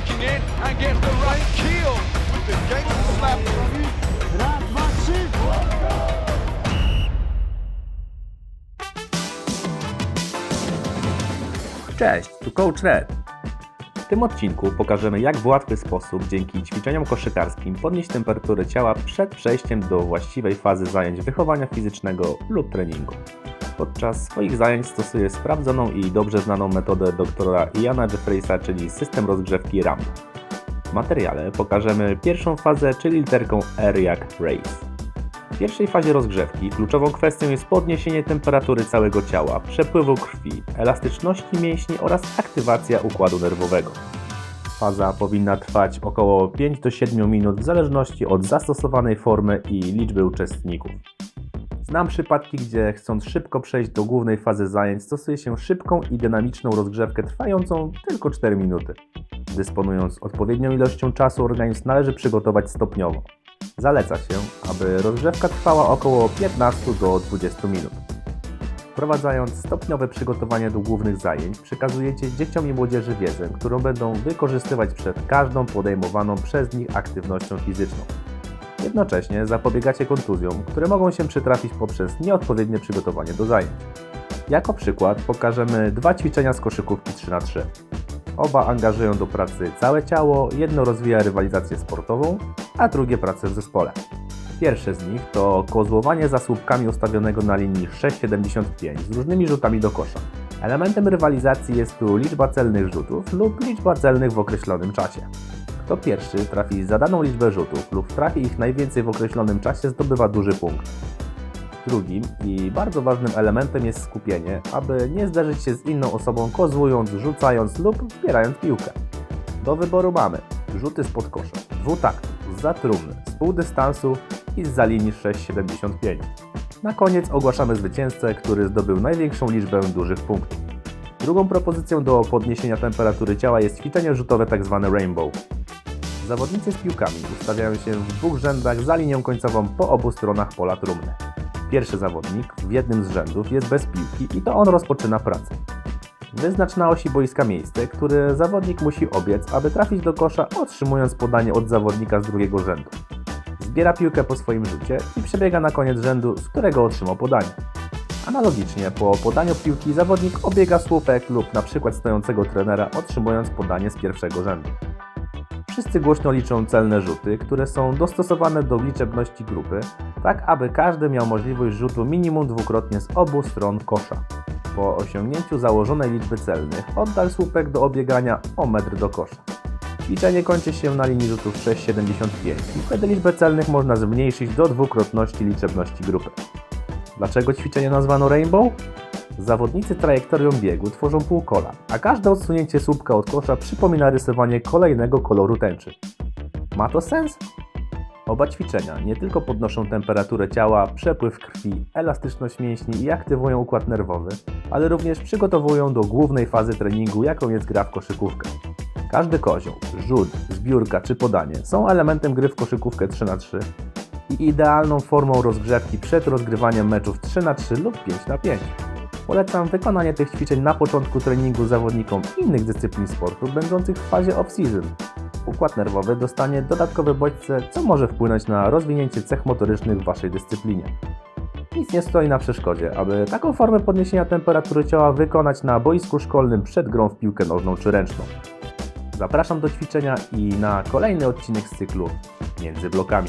kicking in and gets the right keel with the gangster slap. Raz, dwa, trzy. Cześć, tu Coach Red. W tym odcinku pokażemy jak w łatwy sposób dzięki ćwiczeniom koszykarskim podnieść temperaturę ciała przed przejściem do właściwej fazy zajęć wychowania fizycznego lub treningu. Podczas swoich zajęć stosuję sprawdzoną i dobrze znaną metodę doktora Iana Jeffreysa, czyli system rozgrzewki RAM. W materiale pokażemy pierwszą fazę, czyli literką R jak Race. W pierwszej fazie rozgrzewki kluczową kwestią jest podniesienie temperatury całego ciała, przepływu krwi, elastyczności mięśni oraz aktywacja układu nerwowego. Faza powinna trwać około 5 do 7 minut w zależności od zastosowanej formy i liczby uczestników. Znam przypadki, gdzie chcąc szybko przejść do głównej fazy zajęć, stosuje się szybką i dynamiczną rozgrzewkę trwającą tylko 4 minuty. Dysponując odpowiednią ilością czasu, organizm należy przygotować stopniowo. Zaleca się, aby rozgrzewka trwała około 15 do 20 minut. Wprowadzając stopniowe przygotowanie do głównych zajęć, przekazujecie dzieciom i młodzieży wiedzę, którą będą wykorzystywać przed każdą podejmowaną przez nich aktywnością fizyczną. Jednocześnie zapobiegacie kontuzjom, które mogą się przytrafić poprzez nieodpowiednie przygotowanie do zajęć. Jako przykład pokażemy dwa ćwiczenia z koszykówki 3x3. Oba angażują do pracy całe ciało, jedno rozwija rywalizację sportową, a drugie pracę w zespole. Pierwsze z nich to kozłowanie za słupkami ustawionego na linii 6,75 z różnymi rzutami do kosza. Elementem rywalizacji jest tu liczba celnych rzutów lub liczba celnych w określonym czasie. Kto pierwszy trafi zadaną liczbę rzutów lub trafi ich najwięcej w określonym czasie zdobywa duży punkt. Drugim i bardzo ważnym elementem jest skupienie, aby nie zderzyć się z inną osobą kozłując, rzucając lub zbierając piłkę. Do wyboru mamy rzuty spod kosza, dwutaktów, za trumny, z pół dystansu i z za linii 6,75. Na koniec ogłaszamy zwycięzcę, który zdobył największą liczbę dużych punktów. Drugą propozycją do podniesienia temperatury ciała jest ćwiczenie rzutowe tzw. rainbow. Zawodnicy z piłkami ustawiają się w dwóch rzędach za linią końcową po obu stronach pola trumny. Pierwszy zawodnik w jednym z rzędów jest bez piłki i to on rozpoczyna pracę. Wyznacz na osi boiska miejsce, które zawodnik musi obiec, aby trafić do kosza, otrzymując podanie od zawodnika z drugiego rzędu. Zbiera piłkę po swoim rzucie i przebiega na koniec rzędu, z którego otrzymał podanie. Analogicznie, po podaniu piłki zawodnik obiega słupek lub na przykład stojącego trenera, otrzymując podanie z pierwszego rzędu. Wszyscy głośno liczą celne rzuty, które są dostosowane do liczebności grupy, tak aby każdy miał możliwość rzutu minimum dwukrotnie z obu stron kosza. Po osiągnięciu założonej liczby celnych oddal słupek do obiegania o metr do kosza. Ćwiczenie kończy się na linii rzutów 6,75 i wtedy liczbę celnych można zmniejszyć do dwukrotności liczebności grupy. Dlaczego ćwiczenie nazwano Rainbow? Zawodnicy trajektorią biegu tworzą półkola, a każde odsunięcie słupka od kosza przypomina rysowanie kolejnego koloru tęczy. Ma to sens? Oba ćwiczenia nie tylko podnoszą temperaturę ciała, przepływ krwi, elastyczność mięśni i aktywują układ nerwowy, ale również przygotowują do głównej fazy treningu, jaką jest gra w koszykówkę. Każdy kozioł, rzut, zbiórka czy podanie są elementem gry w koszykówkę 3x3 i idealną formą rozgrzewki przed rozgrywaniem meczów 3x3 lub 5x5. Polecam wykonanie tych ćwiczeń na początku treningu zawodnikom innych dyscyplin sportu będących w fazie off-season. Układ nerwowy dostanie dodatkowe bodźce, co może wpłynąć na rozwinięcie cech motorycznych w Waszej dyscyplinie. Nic nie stoi na przeszkodzie, aby taką formę podniesienia temperatury ciała wykonać na boisku szkolnym przed grą w piłkę nożną czy ręczną. Zapraszam do ćwiczenia i na kolejny odcinek z cyklu Między blokami.